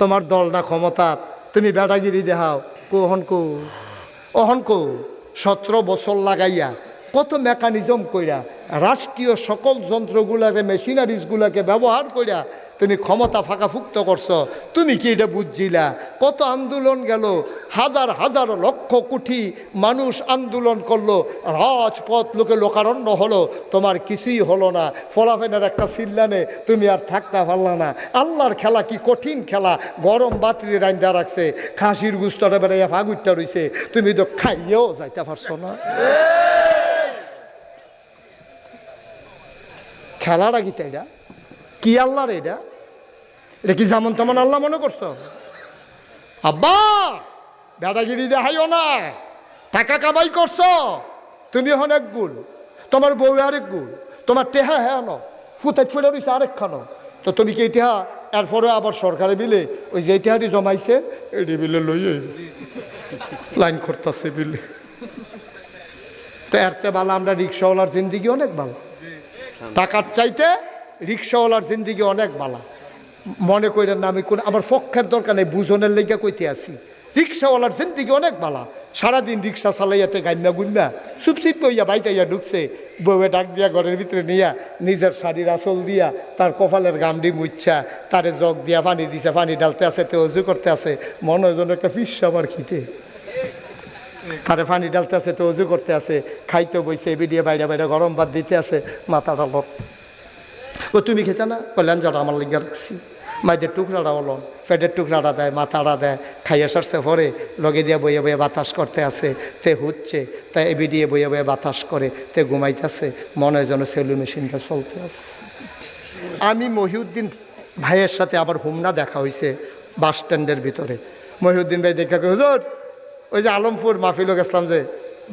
তোমার না ক্ষমতা, তুমি বেটাগিরি দেখাও। কোহন কো। অহন কো, সতেরো বছর লাগাইয়া, কত মেকানিজম কইরা, রাষ্ট্রীয় সকল যন্ত্রগুলাকে মেশিনারিজগুলাকে ব্যবহার কইরা তুমি ক্ষমতা ফাঁকাফুক্ত করছ। তুমি কি এটা বুঝছিলা? কত আন্দোলন গেল, হাজার হাজার লক্ষ কোটি মানুষ আন্দোলন করল, রাজপথ লোকে লোকারণ্য হলো, তোমার কিছুই হলো না। ফলাফেনের একটা সিল্লানে তুমি আর থাকতে পারলা না। আল্লাহর খেলা কি কঠিন খেলা? গরম বাতরি রান্দা রাখছে, খাসির গুস্তটা বেড়াইয়া ফাগুরটা রইছে। তুমি তো খাইয়েও যাইতে পারছ না। খেলাটা কি এটা কি আল্লাহর এটা? এটা কি যেমন তেমন আল্লাহ মনে করছ? আব্বা দাদাগিরি দেখাইও না। টাকা কামাই করছ? তুমি এখন এক গুণ। তোমার বউ আরেক গুণ। তোমার টেহা হ্যাঁ ন ফুটাই ফুটে রয়েছে আরেক খানো। তো তুমি কি টেহা? এরপরে আবার সরকারে বিলে ওই যে টেহাটি জমাইছে এটি বিলে লইয়ে লাইন করতেছে বিলে। তো এরতে ভালো আমরা রিক্সাওয়ালার জিন্দিগি অনেক ভালো। টাকার চাইতে রিক্সাওয়ালার জিন্দিগি অনেক ভালো। মনে করেন না, আমি কোন আমার পক্ষের দরকার নেই, বুঝনের লেগে কইতে আসি রিক্সাওয়ালার জিন্দিগি অনেক ভালো সারাদিন রিক্সা চালাইয়াতে গাইমা গুইমা চুপচিপ কইয়া বাইতাইয়া ঢুকছে, বউয়ে ডাক দিয়া ঘরের ভিতরে নিয়া, নিজের শাড়ির আসল দিয়া, তার কপালের গামডি মুচ্ছা তারে জগ দিয়া পানি দিছে, পানি ডালতে আছে, তে অজু করতে আছে। মনে হয় একটা ফিস আমার খিতে তারে পানি ডালতে আছে, তো অজু করতে আছে। খাইতে বইছে বিডিয়ে বাইরে বাইরে গরম ভাত দিতে আছে, মাথাটা ও তুমি খেতে না? কল্যাণ যারা আমার লিগে রাখছি। মাইদের টুকরাটা হলো পেটের টুকরাটা দেয়, মাথাটা দেয়, খাইয়ে সারছে পরে লগে দিয়ে বইয়ে বইয়ে বাতাস করতে আছে, তে হচ্ছে তাই এবি দিয়ে বইয়ে বইয়ে বাতাস করে, তে ঘুমাইতেছে, মনে হয় যেন সেলু মেশিনটা চলতে আছে। আমি মহিউদ্দিন ভাইয়ের সাথে আবার হুমনা দেখা হয়েছে বাস স্ট্যান্ডের ভিতরে। মহিউদ্দিন ভাই দেখা হুজুর, ওই যে আলমপুর মাহফিল গেছিলাম যে,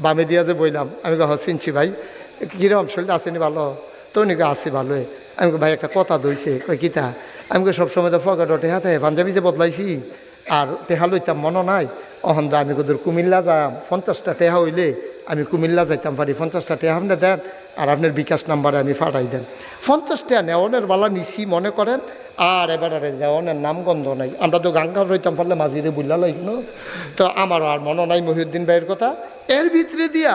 বামে দিয়া যে বইলাম। আমি হ চিনছি ভাই। কীরকম শরীরটা আসেনি ভালো? তো নাকি আসি ভালোই। আমি ভাই, একটা কথা দইছে। কই, কিতা? আমি সবসময় তো ফকাট টেহাতে পাঞ্জাবি যে বদলাইছি, আর টেহা লইতাম মনে নাই। অহন দা, আমি কোদের কুমিল্লা যাম, পঞ্চাশটা টেহা হইলে আমি কুমিল্লা যাইতাম পারি, পঞ্চাশটা টেহা আপনি দেন, আর আপনার বিকাশ নাম্বারে আমি ফাটাই দেন। পঞ্চাশটা নেওয়ানের বালা নিছি, মনে করেন, আর এবারে নেওয়ানের নাম গন্ধ নাই। আমরা তো গাঙ্গার রইতাম, পারলে মাঝিরে বুল্লা লাগল তো আমার আর মনে নাই মহিউদ্দিন ভাইয়ের কথা। এর ভিতরে দিয়া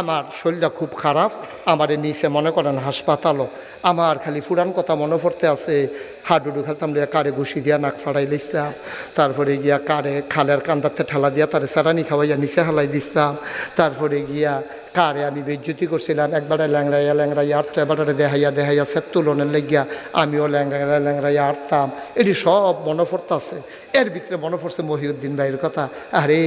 আমার শরীরটা খুব খারাপ, আমারে নিচে মনে করেন হাসপাতালও। আমার খালি ফুরান কথা মনে পড়তে আছে হাডুডু খেলতাম লিয়া কারে ঘুষি দিয়া নাক ফাড়াই লিখতাম তারপরে গিয়া কারে খালের কান্দাতে ঠেলা দিয়া তারে সারানি খাওয়াইয়া নিচে হালাই দিতাম তারপরে গিয়া কারে আমি বেজ্জুতি করছিলাম, একবারে ল্যাংড়াইয়া ল্যাংড়াইয়া আটতো এবারে দেহাইয়া দেহাইয়া সে তুলনের লেগিয়া আমিও ল্যাংড়াইয়া ল্যাংড়াইয়া আটতাম। এটি সব মনে পড়তাছে। এর ভিতরে মনে পড়ছে মহিউদ্দিন ভাইয়ের কথা। আরে,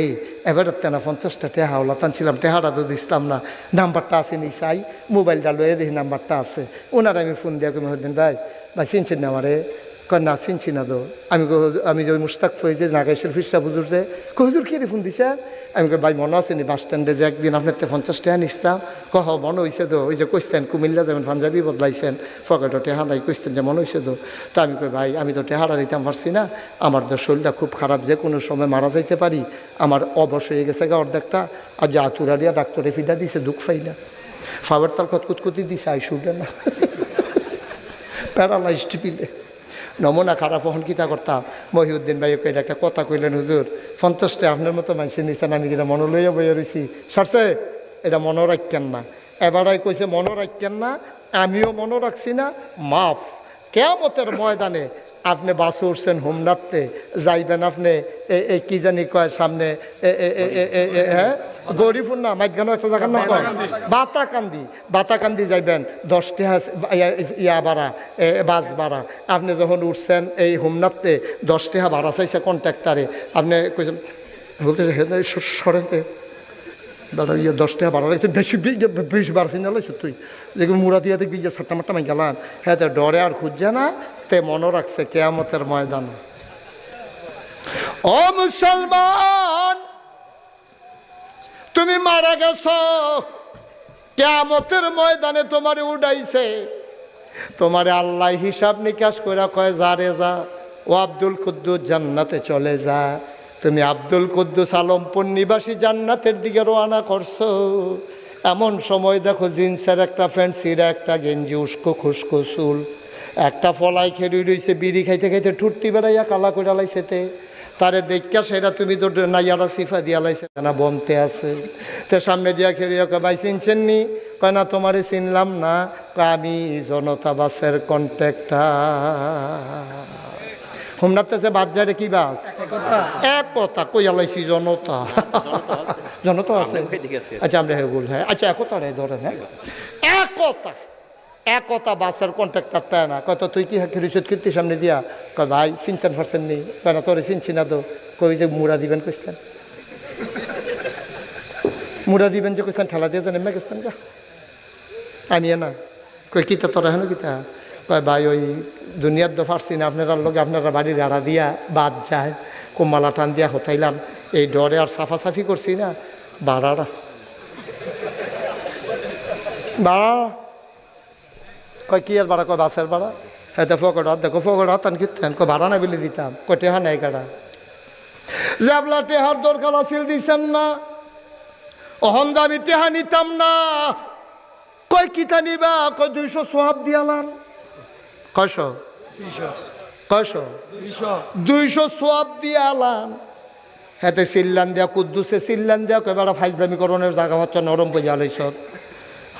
এবারে তেনা পঞ্চাশটা টেহা হলো টানছিলাম টেহাটা তো দিছিলাম না। নাম্বারটা আছে নি চাই মোবাইলটা লয়ে দেখি নাম্বারটা আছে। ওনার আমি ফোন দিয়া মহিউদ্দিন ভাই ভাই চিনছেন না আমারে? না, চিনছি না তো। আমি আমি যে মুস্তাক ফই যে নাগেশের ফিরসা বুঝুর যে, কই, হুজুর, কে ফোন দিছে? আমি ভাই, মনে আছে নি বাস স্ট্যান্ডে যে একদিন আপনার তো পঞ্চাশ টাকা নিছিলাম? কহ, মনে হয়েছে তো, ওই যে কইস্তেন কুমিল্লা যেমন পাঞ্জাবি বদলাইছেন পকেটও টেহা নাই কইস্তেন যে মনে হয়েছে তো। তা আমি কই, ভাই, আমি তো টেহারা দিতাম পারছি না। আমার তো শরীরটা খুব খারাপ, যে কোনো সময় মারা যাইতে পারি। আমার অবশ হয়ে গেছে গা অর্ধেকটা। আর যে আতুরা দিয়া ডাক্তারে ফিদা দিছে, দুঃখ পাই না ফাবার তার কতকুতকুতি দিছে আই না। প্যারালাইজড পিলে। নমুনা খারাপ হন কিতা করতাম? মহিউদ্দিন ভাই কে একটা কথা কইলেন, হুজুর, পঞ্চাশটা আপনার মতো মানুষের নিছেন আমি যেটা মনে লইয়া বইয়া রয়েছি সারছে? এটা মনে রাখতেন না। এবারাই কইছে, মনে রাখতেন না, আমিও মনে রাখছি না, মাফ। কেমতের ময়দানে আপনি বাসে উঠছেন হোমনাথতে যাইবেন আপনি এ- এ কি জানি কয় সামনে হ্যাঁ? গরিবুর না মাইগানো একটা জায়গার নাম কয়? বাতাকান্দি। বাতাকান্দি যাইবেন দশটি ইয়া ভাড়া এ, বাস ভাড়া। আপনি যখন উঠছেন এই হোমনাথতে দশ টাকা ভাড়া চাইছে কন্ট্রাক্টারে। আপনি কইছেন বলতে সরেতে দাদা ইয়ে দশ টাকা ভাড়া লাগছে বেশি বেশি বাড়ছি না তুই। যেগুলো মুড়া দিয়ে দেখবি যে সাতটা মাট্টা মাই গেলাম হ্যাঁ তো ডরে আর খুঁজছে না তে মনে রাখছে কেয়ামতের ময়দান ও মুসলমান তুমি মারা গেছ কেয়ামতের ময়দানে তোমারে উড়াইছে তোমারে আল্লাহ হিসাব নিকাশ করে কয় যা রে যা ও আব্দুল কুদ্দুস জান্নাতে চলে যা তুমি আব্দুল কুদ্দুস আলমপুর নিবাসী জান্নাতের দিকে রওনা করছ এমন সময় দেখো জিন্সের একটা ফ্যান্ট সিরা একটা গেঞ্জি উস্কো খুস্কো চুল একটা ফলাই খেলি রইছে বিড়ি খাইতে খাইতে ঠুটতি বেড়াইয়া কালা করে লাইছেতে তারে দেখা সেটা তুমি তো নাইয়ারা সিফা দিয়া লাইছে না বমতে আছে। তে সামনে দিয়া খেলিয়া কয় ভাই চিনছেন নি কয় না তোমারে চিনলাম না। আমি জনতা বাসের কন্ট্যাক্টার হুমনাতে বাদ যায় কি বাস? এক কথা। কইয়া লাইছি জনতা। জনতা আছে। আচ্ছা আমরা হেগুল হ্যাঁ। আচ্ছা একতা রে ধরেন হ্যাঁ একতা একতা বাসের কন্ট্রাক্টর তাই না। কত তুই কি হাকি রিসুদ কীর্তি সামনে দিয়া? কয় ভাই চিনতেন পারছেন নি। কয় না তোরে চিনছি না তো। কই যে মুড়া দিবেন কইসলেন মুড়া দিবেন যে কইসলেন ঠেলা দিয়ে জানেন না কইসলেন যা আমি না। কই কিতা তোরা হেন কিতা কয় ভাই ওই দুনিয়ার তো পারছি না আপনারা লোক আপনারা বাড়ির আড়া দিয়া বাদ যায়। কোমালা টান দিয়া হতাইলাম। এই ডরে আর সাফাসাফি করছি না। বাড়ারা বাড়া। কয় কি আর বাড়া? কয় বাসের বাড়া? হ্যাঁ দেখো ফকড় দেখো ফকড় তান কিতেন কয় ভাড়া না বিলে দিতাম। কয় টেহা নাই কাটা জাবলা টেহার দরকার আছিল দিছেন না। অহন দাবি টেহা নিতাম না। কয় কিতা নিবা? কয় দুইশো সোহাব দিয়ালাম। কয়শো? কয়শো? দুইশো। সোয়াব দিয়ে আলাম হেতে সিল্লান দিয়া, কুদ্দুসে সিল্লান দিয়া কয় বেড়া ফাইজলামি করণের জায়গা হচ্ছে নরম বইয়া লাইছ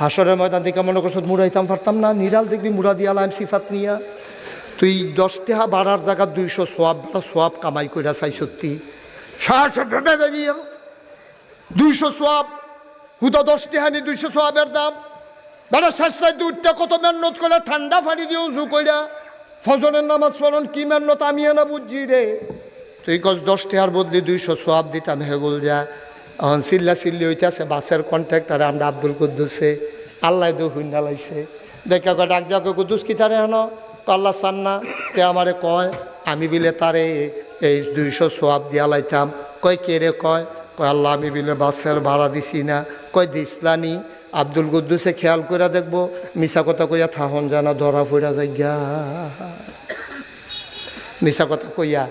হাসরের ময়দান থেকে মনে করছ মুড়াইতাম পারতাম না? নিরাল দেখবি মুড়া দিয়া আলাম সিফাত নিয়া। তুই দশ টেহা বাড়ার জায়গা দুইশো সোয়াব সোয়াব কামাই কইরা চাই সত্যি। দুইশো সোয়াব, হুদা দশ টেহানি দুইশো সোয়াবের দাম। বেড়া শেষটায় দুধটা কত মেহনত করে ঠান্ডা ফাড়ি দিয়ে উজু কইরা। ফজরের নামাজ পড়ন কি মেহনত আমি না বুঝছি রে। তুই কস দশ টাকার বদলি দুইশো সোয়াব দিতাম হেগুল যা এখন চিল্লা চিল্লি হইতেছে, বাসের কন্ট্রাক্টারে আমরা আব্দুল কুদ্দুসে, আল্লাহ দু হুন্ডা লাইছে। দেখা কয়, ডাক কয়, কুদ্দুস কি তারে হেন আল্লাহ চান না, তে আমারে কয়, আমি বিলে তারে এই দুইশো সোয়াব দিয়া লাইতাম। কয়, কে রে কয়? কয়, আল্লাহ, আমি বিলে বাসের ভাড়া দিছি না। কয় দিসলানি আব্দুল কুদ্দুসে খেয়াল করে দেখব মিশা কথা কইয়া থাহন জানা, ধরা ফুরা যাই গা মিশা কথা কইয়া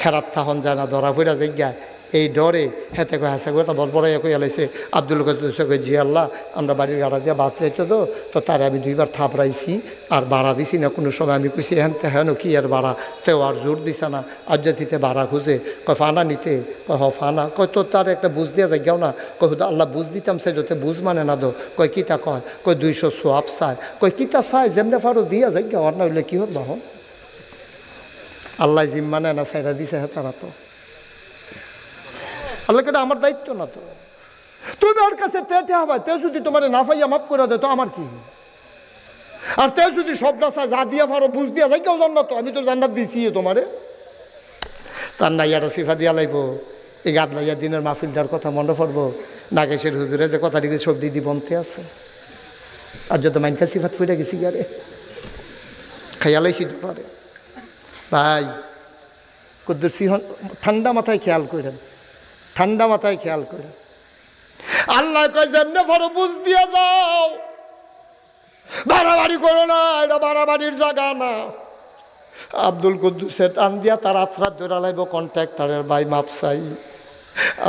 খেরাত থাহন জানা ধরা ফুরা যাই গা এই ডরে হেতে কয়ে হাসা করে বল বড় কইয়া লাইছে আব্দুল কই জি আল্লাহ, আমরা বাড়ির গাড়া দিয়ে বাস যাইতো তো তো তারে আমি দুইবার থাপড়াইছি আর ভাড়া দিছি না, কোনো সময় আমি কইছি হ্যান তে হেন কি আর ভাড়া তেও আর জোর দিছে না আর আজ্জাতিতে ভাড়া খুঁজে, কয়, ফানা নিতে কয়, হ, ফানা কয়, তো তার একটা বুঝ দিয়া যাই গেও না কয়, হুদা, আল্লাহ বুঝ দিতাম সে যাতে বুঝ মানে না দো কয়, কিতা কয় কয়, দুইশো সোয়াব চায় কয়, কিতা চায় যেমনে ফারো দিয়া যাই গেও আর না হইলে কি হল, বাহন? আল্লাহ জিম মানে না সাইরা দিছে হ্যাঁ তারা তো। আল্লাহ কেটে আমার দায়িত্ব না তো। তুমি ওর কাছে তেটে হবে তে যদি তোমার না পাইয়া মাফ করে দেয়, তো আমার কি? আর তে যদি সব রাস্তা যা দিয়া পারো, বুঝ দিয়া যাই কেউ জান্নাত তো? আমি তো জান্নাত দিছি তোমারে। তার নাইয়াটা সিফা দিয়া লাইব। এই গাদ লাইয়া দিনের মাহফিলটার কথা মনে পড়ব। নাগেশের হুজুরে যে কথা দিকে সব দিদি বনতে আছে। আর যত মাইনকা সিফাত ফুটে গেছি গারে খাইয়া লাইছি তোমারে ভাই কুদ্দুর সিংহ ঠান্ডা মাথায় খেয়াল করেন। ঠান্ডা মাথায় খেয়াল করে আল্লাহ কয়, যেমনে বুঝ দিয়ে যাও। বাড়াবাড়ি করো না, এটা বাড়াবাড়ির জায়গা না। আব্দুল কুদ্দুসের টান দিয়া তার আত্রাত জোড়া লাইব কন্ট্রাক্টারের ভাই মাপসাই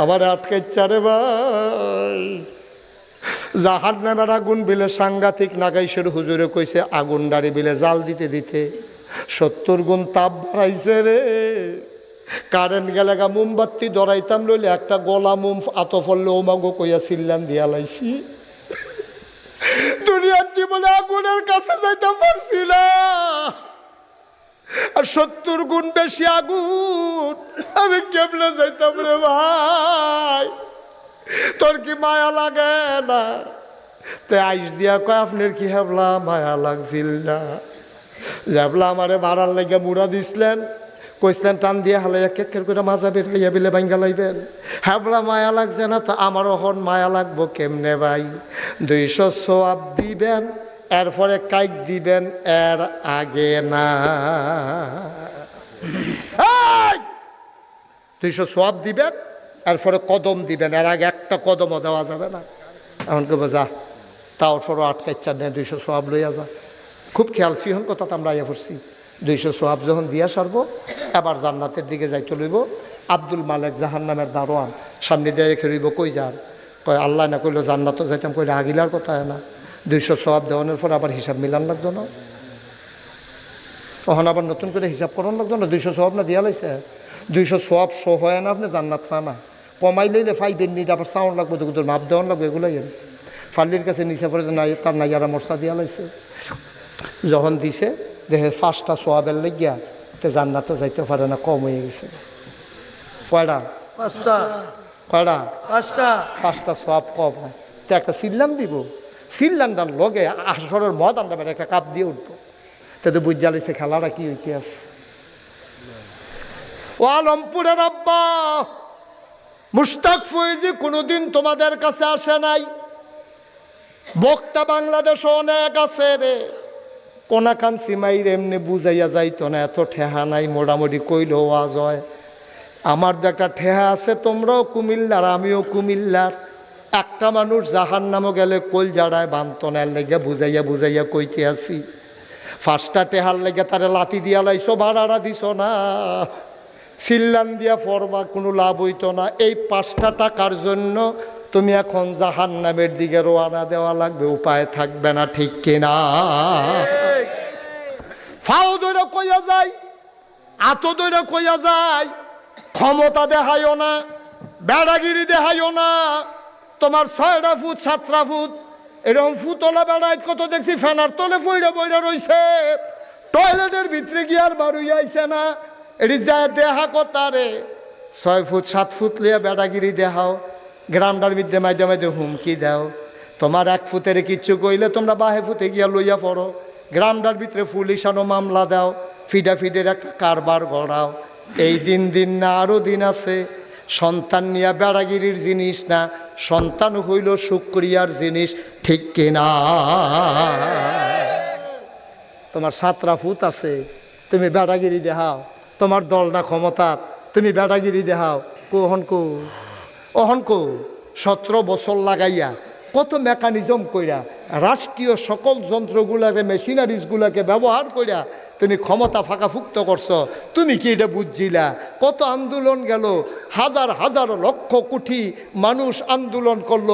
আমার আটকে চারে ভাই। জাহাজ নেবার আগুন বিলে সাংঘাতিক নাগাইশের হুজুরে কইছে, আগুন ডাড়ি বিলে জাল দিতে দিতে। সত্তর গুণ তাপ বাড়াইছে রে। কারেন্ট গেলে গা মোমবাতি ধরাইতাম লইলে একটা গলা মোম আত ফললে ওমাগো কইয়া সিল্লাম দিয়া লাইছি। দুনিয়ার জীবনে আগুনের কাছে যাইতে পারছি না। আর সত্তর গুণ বেশি আগুন, আমি কেমনে যাইতাম রে ভাই। তোর কি মায়া লাগে না? তে আইস দিয়া কয়, আপনার কি হেবলা মায়া লাগছিল না? যাবলা আমারে ভাড়ার লেগে মুড়া দিছিলেন কইসলেন, টান দিয়ে হালাইয়া কেকের করে মাজা বের হইয়া বিলে ভাঙ্গা লাইবেন। হ্যাবলা মায়া লাগছে না তো আমার হন মায়া লাগবো কেমনে ভাই? দুইশো সোয়াব দিবেন, এরপরে কাইক দিবেন, এর আগে না! দুইশো সোয়াব দিবেন, এরপরে কদম দিবেন, এর আগে একটা কদমও দেওয়া যাবে না। এখন কেবো যা, তাও সরো আটকে চার নেই দুইশো সোয়াব লইয়া যা। খুব খেয়াল সিহন কথা আমরা ইয়ে করছি দুইশো সোয়াব যখন দিয়া সারবো, এবার জান্নাতের দিকে যাইতে লইব। আব্দুল মালেক জাহান নামের দারোয়ান, সামনে দিয়ে রেখে রইব কই যান? কয়, আল্লাহ না কইলো জান্নাত যাইতাম, কইলে আগিলার কথা না। দুইশো সোয়াব দেওয়ানোর পর আবার হিসাব মিলান লাগতো না। তখন আবার নতুন করে হিসাব করার লাগতো না, দুইশো সব না দিয়া লাইছে? দুইশো সব শো হয় না আপনি জান্নাত পা না। কমাই লইলে ফাইবেন নি আবার সাউন্ড লাগবে তো মাপ দেওয়ার লাগবে, এগুলোই। ফাল্লির কাছে নিচে পড়ে নাই, তার নাইয়ারা মশলা দিয়া লাইছে। যখন দিছে দেখে ফার্স্টটা সোয়াবের লেগিয়া তে জান্নাতে যাইতে পারে না কম হয়ে গেছে। কয়টা পাঁচটা। কয়টা পাঁচটা। পাঁচটা সব কম হয়। তো একটা সিল্লাম দিব। সিল্লামটার লগে আসরের মদ আমরা বেড়ে একটা কাপ দিয়ে উঠবো। তাতে বুঝা লিছে খেলাটা কি হইতে আছে ও আলমপুরের আব্বা মুস্তাক ফয়েজি কোনোদিন তোমাদের কাছে আসে নাই। বক্তা বাংলাদেশ অনেক আছে রে। কোনাকান সিমাইর এমনি বুঝাইয়া যাইতো না, এত ঠেহা নাই মোটামুটি কইলেও আজ হয় আমার একটা ঠেহা আছে, তোমরাও কুমিল্লার, আমিও কুমিল্লার। একটা মানুষ জাহান নামও গেলে কল জাড়ায় বান্তনের লেগে বুঝাইয়া বুঝাইয়া কইতে আসি। ফার্স্টটা টেহার লেগে তারে লাতি দিয়া লাইছো ভাড়াটা দিছ না। সিল্লান দিয়া ফরবা কোনো লাভ হইতো না। এই পাঁচটা টাকার জন্য তুমি এখন জাহান নামের দিকে রোয়ানা দেওয়া লাগবে, উপায় থাকবে না, ঠিক কিনা ফাও দইরা কইয়া যায় আতো দইরা কইয়া যায় ক্ষমতা দেখাইও না, বেড়াগিরি দেখাইও না, তোমার ছয়টা ফুট, সাতটা ফুট, এরকম ফুতলা বেড়াই কত দেখছি, ফেনার তলে বইরা বইরা রইছে। টয়লেটের ভিতরে গিয়ার বাড়ুই আইছে না, এটি যায় দেহা কথারে ছয় ফুট, সাত ফুট লিয়া বেড়াগিরি দেখাও গ্রামটার মধ্যে মাঝে মাঝে হুমকি দাও। তোমার এক ফুতের কিচ্ছু কইলে তোমরা বাহে ফুতে গিয়া লইয়া পড়ো। গ্রামটার ভিতরে পুলিশানো মামলা দাও ফিডা ফিডের একটা কারবার গড়াও। এই দিন দিন না আরও দিন আছে। সন্তান নিয়া বেড়াগিরির জিনিস না, সন্তান হইল শুক্রিয়ার জিনিস, ঠিক কিনা তোমার সাতরা ফুত আছে, তুমি বেড়াগিরি দেখাও তোমার দল না ক্ষমতা, তুমি বেড়াগিরি দেখাও কোহন কো? অহন কো সতেরো বছর লাগাইয়া কত মেকানিজম কইরা রাষ্ট্রীয় সকল যন্ত্রগুলাকে মেশিনারিজগুলাকে ব্যবহার কইরা তুমি ক্ষমতা ফাঁকাফুক্ত করছ। তুমি কি এটা বুঝছিলা? কত আন্দোলন গেল, হাজার হাজার লক্ষ কোটি মানুষ আন্দোলন করল,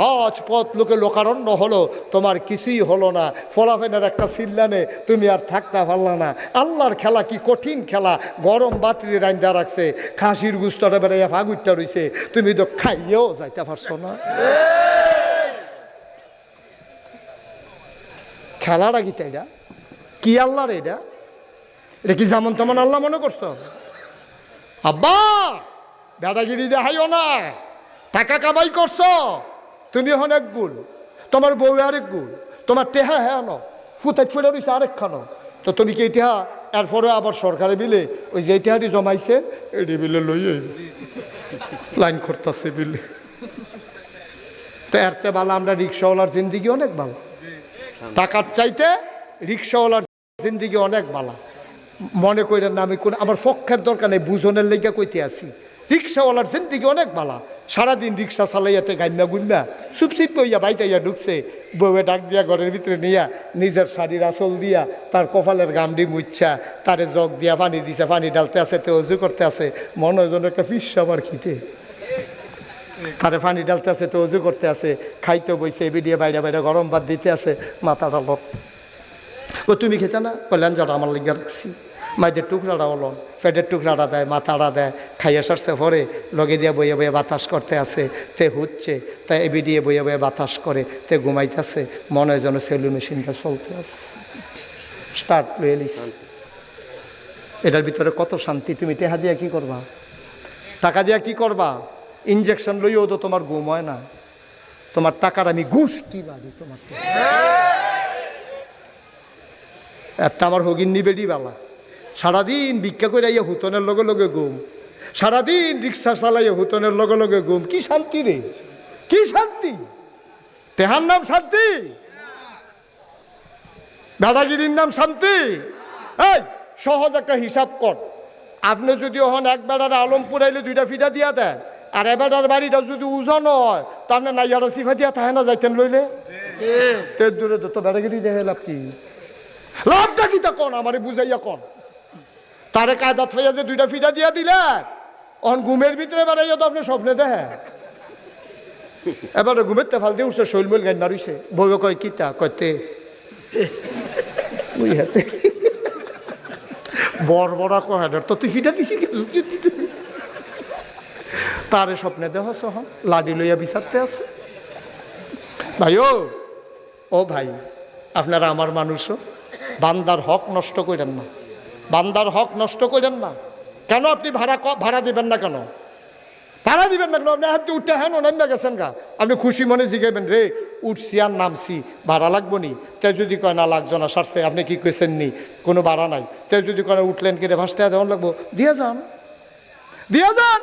রাজপথ লোকে লোকারণ্য হলো, তোমার কিছুই হলো না। ফলাফেনের একটা সিল্লানে তুমি আর থাকতে পারলা না। আল্লাহর খেলা কি কঠিন খেলা? গরম বাতির রাইন্দা রাখছে, খাসির গুস্তটা বেড়াইয়া ফাগুরটা রইছে। তুমি তো খাইয়েও যাইতে পারছ না। খেলাটা কি তাই কি আল্লাহর এটা? এটা কি যেমন তেমন আল্লাহ মনে করছ? আব্বা দাদাগিরি দেখাইও না। টাকা কামাই করছ? তুমি হন এক গুণ। তোমার বউ আরেক গুল তোমার টেহা হ্যাঁ ন ফুটাই ফুটে রয়েছে আরেক খানো তো তুমি কি টেহা এরপরে আবার সরকারে বিলে ওই যে টেহাটি জমাইছে এটি বিলে লই লাইন করতেছে বিলে। তো এরতে ভালো আমরা রিক্সাওয়ালার জিন্দিগি অনেক ভালো। টাকার চাইতে রিক্সাওয়ালার জিন্দিগি অনেক ভালো। মনে করেন না, আমি কোন আমার পক্ষের দরকার নেই, বুঝনের লেগে কইতে আছি। রিক্সাওয়ালার জিন্দিগি অনেক ভালো সারাদিন রিক্সা চালাইয়াতে গাইমা গুইমা চুপচিপ কইয়া বাইতাইয়া ঢুকছে, বউয়ে ডাক দিয়া ঘরের ভিতরে নিয়া, নিজের শাড়ির আসল দিয়া, তার কপালের গামডি মুচ্ছা তারে জগ দিয়া পানি দিছে, পানি ডালতে আছে, তে অজু করতে আছে, মনে যেন একটা ফিস আবার খিতে তারে পানি ডালতে আছে, তো অজু করতে আছে, খাইতে বইছে বিডিয়ে বাইরে বাইরে গরম ভাত দিতে আছে, মাথাটা লট ও, তুমি খেতে না? কল্যাণ যাটা আমার লিগা রাখছি। মাইদের টুকরাটা অলন পেটের টুকরাটা দেয়, মাথাটা দেয়, খাইয়ে সারছে পরে লগে দিয়ে বইয়ে বইয়ে বাতাস করতে আছে, তে হচ্ছে তাই এবি দিয়ে বইয়ে বইয়ে বাতাস করে, তে ঘুমাইতেছে, মনে যেন সেলু মেশিনটা চলতে আছে। স্টার্ট লয়ে এটার ভিতরে কত শান্তি, তুমি টেহা দিয়া কি করবা? টাকা দিয়া কি করবা? ইঞ্জেকশন লইও তো তোমার ঘুম হয় না। তোমার টাকার আমি কি বাড়ি তোমার একটা আমার হগিন নিবেডি বালা সারাদিন ভিক্ষা করে আইয়া হুতনের লগে লগে ঘুম। সারাদিন রিক্সা চালাইয়া হুতনের লগে লগে ঘুম। কি শান্তি রে? কি শান্তি? তেহার নাম শান্তি? দাদাগিরির নাম শান্তি? এই সহজ একটা হিসাব কর। আপনি যদি হন এক বেড়ার আলমপুর আইলে দুইটা ফিটা দিয়া দেন আর এ বেড়ার বাড়িটা যদি উজন হয় তাহলে নাইয়ারা সিফা দিয়া তাহে না যাইতেন লইলে? তে দূরে তো বেড়াগিরি দেখে লাভ কি? লাভটা কি তা কন? আমারে বুঝাইয়া কন। তারে কায়দাত হইয়া যে দুইটা ফিটা দিয়া দিলে অন ঘুমের ভিতরে বেড়াইয়া তো আপনি স্বপ্নে দেখে। এবারে ঘুমের তেফাল দিয়ে উঠছে শৈলমৈল গান মারিছে বউ কয়, কিতা? কয়তে হাতে বড় বড় কহেডার তো তুই ফিটা দিছি তারে স্বপ্নে দেহ সহ লাডি লইয়া বিচারতে আছে। ভাই ও ও ভাই, আপনারা আমার মানুষও, বান্দার হক নষ্ট করেন না। বান্দার হক নষ্ট করেন না। কেন আপনি ভাড়া ভাড়া দিবেন না কেন? ভাড়া দিবেন না কেন? আপনি হাতে উঠতে হ্যাঁ নামে গেছেন গা। আপনি খুশি মনে জিগাইবেন, রে, উঠছি আর নামছি, ভাড়া লাগবো নি? তে যদি কয়, না লাগতো না, সারছে, আপনি কি কইছেন নি? কোনো ভাড়া নাই। তে যদি কয় উঠলেন কিনে ফার্স্টে দেওয়ান লাগবো। দিয়ে যান। দিয়ে যান।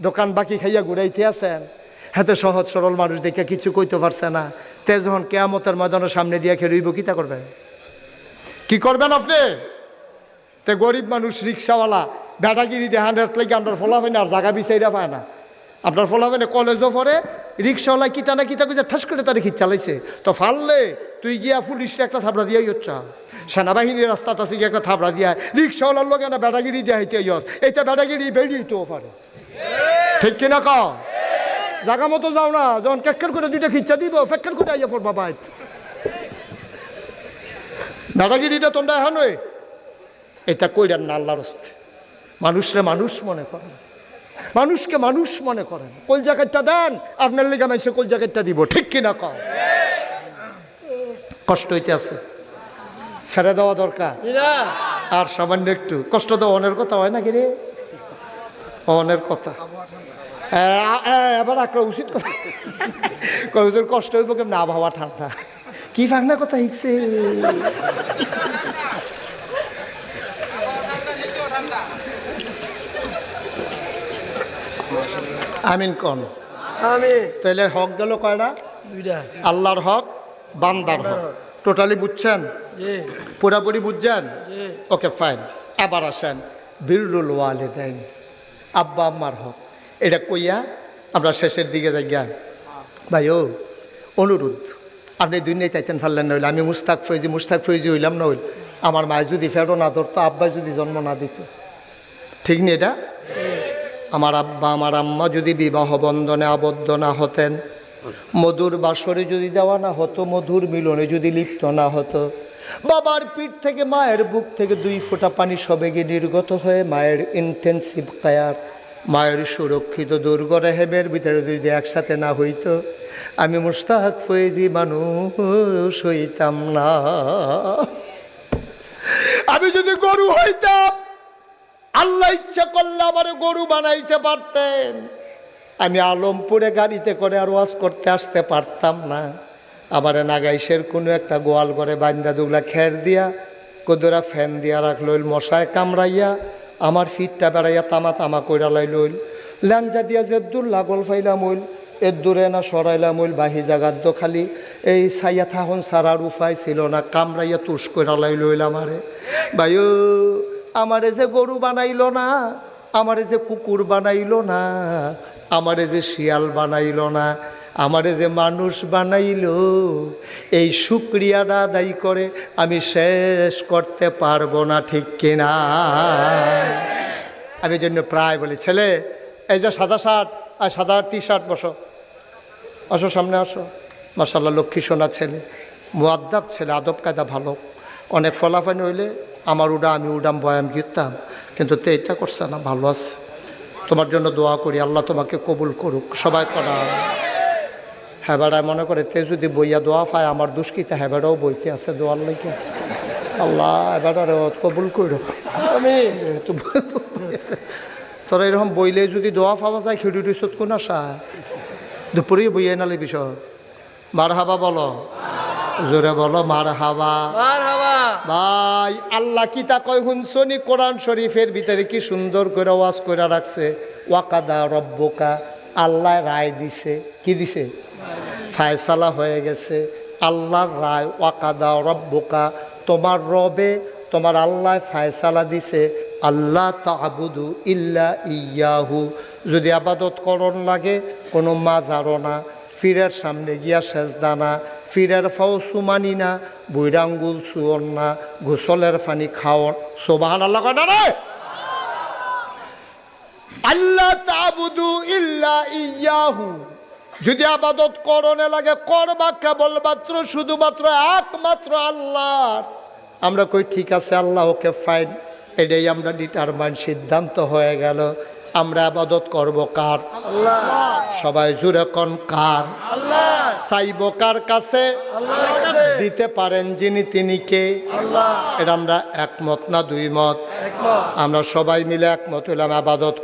দোকান বাকি খাইয়া ঘুরাইতে আছেন। হাতে সহজ সরল মানুষ দেখে কিছু কইতে পারছে না। তে যখন কেয়ামতের ময়দানের সামনে দিয়ে খেয়ে রইব, কিতা করবে কি করবেন আপনি? তে গরিব মানুষ রিক্সাওয়ালা বেটাগিরি দেহান লেগে আপনার না আর জায়গা বিচাইরা পায় না। আপনার ফলা হয় না কলেজও পরে রিক্সাওয়ালা কিতা না কিতা কইছে ঠাস করে তারে খিচ চালাইছে তো ফাললে তুই গিয়া পুলিশটা একটা থাবড়া দিয়াই হচ্ছা। সেনাবাহিনীর রাস্তাত আছে গিয়ে একটা থাবড়া দিয়া, রিক্সাওয়ালার লোক না বেটাগিরি দিয়া হইতে ইয়স এইটা বেটাগিরি বেরিয়েতেও পারে। ঠিক কিনা ক? জাগা মতো যাও না, যখন কেক্কের করে দুইটা খিচ্চা দিব, ফেক্কের করে আইয়া পড়বা বাইত। দাদাগিরিটা তোমরা এখন এটা কইরান না আল্লাহর হস্তে। মানুষরে মানুষ মনে করেন মানুষকে মানুষ মনে করেন কোল জ্যাকেটটা দেন আপনার লেগে মানুষে কোল জ্যাকেটটা দিব ঠিক কিনা ক কষ্ট হইতে আছে। ছেড়ে দেওয়া দরকার। আর সামান্য একটু। কষ্ট দেওয়া অনের কথা হয় নাকি রে? অনের কথা। এবার একটা উচিত কথা। কবিদের কষ্ট হইব কেমন? আবহাওয়া ঠান্ডা। কি বাংলা কথা শিখছে আমিন কন। তাহলে হক গেল কয়টা? দুইটা। আল্লাহর হক বান্দার হক। টোটালি বুঝছেন? পুরাপুরি বুঝছেন? ওকে ফাইন আবার আসেন। বিরুল ওয়ালে দেন আব্বা আম্মার হক। এটা কইয়া আমরা শেষের দিকে যাই জ্ঞান ভাই ও অনুরোধ। আপনি দুনিয়ায় চাইতেন পারলেন না হইলে। আমি মুস্তাক ফৈজি মুস্তাক ফৈজি হইলাম না হইল। আমার মায় যদি ফেরো না ধরতো আব্বাই যদি জন্ম না দিত। ঠিক নেই এটা? আমার আব্বা, আমার আম্মা যদি বিবাহ বন্ধনে আবদ্ধ না হতেন, মধুর বাসরে যদি দেওয়া না হতো, মধুর মিলনে যদি লিপ্ত না হতো, বাবার পিঠ থেকে মায়ের বুক থেকে দুই ফোঁটা পানি সবেগে নির্গত হয়ে মায়ের ইন্টেন্সিভ কায়ার মায়ের সুরক্ষিত দুর্গ রেহেবের ভিতরে যদি একসাথে না হইতো, আমি মুস্তাক ফয়েজি মানুষ হইতাম না। আমি যদি গরু হইতাম ইচ্ছা করলে আমার গরু বানাইতে পারতেন। আমি আলমপুরে গাড়িতে করে আর ওয়াজ করতে আসতে পারতাম না। আবার নাগাইশের কোনো একটা গোয়াল করে বান্দা দুগলা খের দিয়া, কদুরা ফ্যান দিয়া রাখল মশায় কামড়াইয়া আমার ফিটটা বেড়াইয়া তামা তামা কইরা লাইল ল্যাংজা দিয়া যে দূর লাগল ফাইলাম হইল এর দূরে না সরাইলাম হইল বাহি জাগার দো খালি, এই সাইয়া থাহন সারার উপায় ছিল না, কামড়াইয়া তুষ কইরা লাইল আমারে ভাইও আমারে যে গরু বানাইল না, আমারে যে কুকুর বানাইল না, আমারে যে শিয়াল বানাইল না, আমারে যে মানুষ বানাইল, এই শুক্রিয়াটা আদায় করে আমি শেষ করতে পারব না, ঠিক কিনা? আমি জন্য প্রায় বলি, ছেলে, এই যে সাদা শার্ট আর সাদা টি শার্ট বসো। আসো সামনে, আসো। মাসাল্লাহ লক্ষ্মী সোনা ছেলে মুয়াদ্দাব ছেলে, আদব কায়দা ভালো। অনেক ফলাফানি হইলে আমার উডা আমি উডাম বয়াম গিরতাম কিন্তু তে এটা করছে না ভালো আছে। তোমার জন্য দোয়া করি আল্লাহ তোমাকে কবুল করুক। সবাই করা। হ্যাঁ মনে করে তে যদি বইয়া দোয়া পায় আমার দুষ্কিতে হ্যাঁ বইতে আছে দোয়ার লাগে। আল্লাহ এবারে কবুল করো। আমি তোরা এরকম বইলে যদি দোয়া পাওয়া যায় খিড়ি রিসত কোন আসা দুপুরে বইয়ে নালে বিষয়। মার হাবা বলো। জোরে বলো মার হাবা ভাই, আল্লাহ কি তা কয় শুনছনি? কোরআন শরীফের ভিতরে কি সুন্দর করে ওয়াজ করে রাখছে? ওয়াকাদা রব্বকা, আল্লাহ রায় দিছে। কি দিছে? ফায়সালা হয়ে গেছে। আল্লাহর রায়, ওয়াকাদা রব্বকা, তোমার রবে, তোমার আল্লাহ ফায়সালা দিছে। আল্লাহ তাবুদু ইল্লা ইয়াহু। যদি আবাদত করণ লাগে, কোনো মাজারও না। ফিরের সামনে গিয়া সেজদা না। ফিরের ফাও সুমানি না বৈরাঙ্গুল সুয়ন না, গোসলের পানি খাওয়ন। সোবাহান আল্লাহ কয় আল্লাহ তাবুদু ইল্লা ইয়াহু। যদি আবাদত করণে লাগে, করবা কেবলমাত্র, শুধুমাত্র একমাত্র আল্লাহ আমরা কই, ঠিক আছে আল্লাহ ওকে ফাইন এটাই আমরা ডিটারমাইন সিদ্ধান্ত হয়ে গেল। আমরা আবাদত করব কার? সবাই জুড়ে কন কার? সাইব কার কাছে? দিতে পারেন যিনি তিনি কে? এটা আমরা একমত না দুই মত? আমরা সবাই মিলে একমত হইলাম আবাদত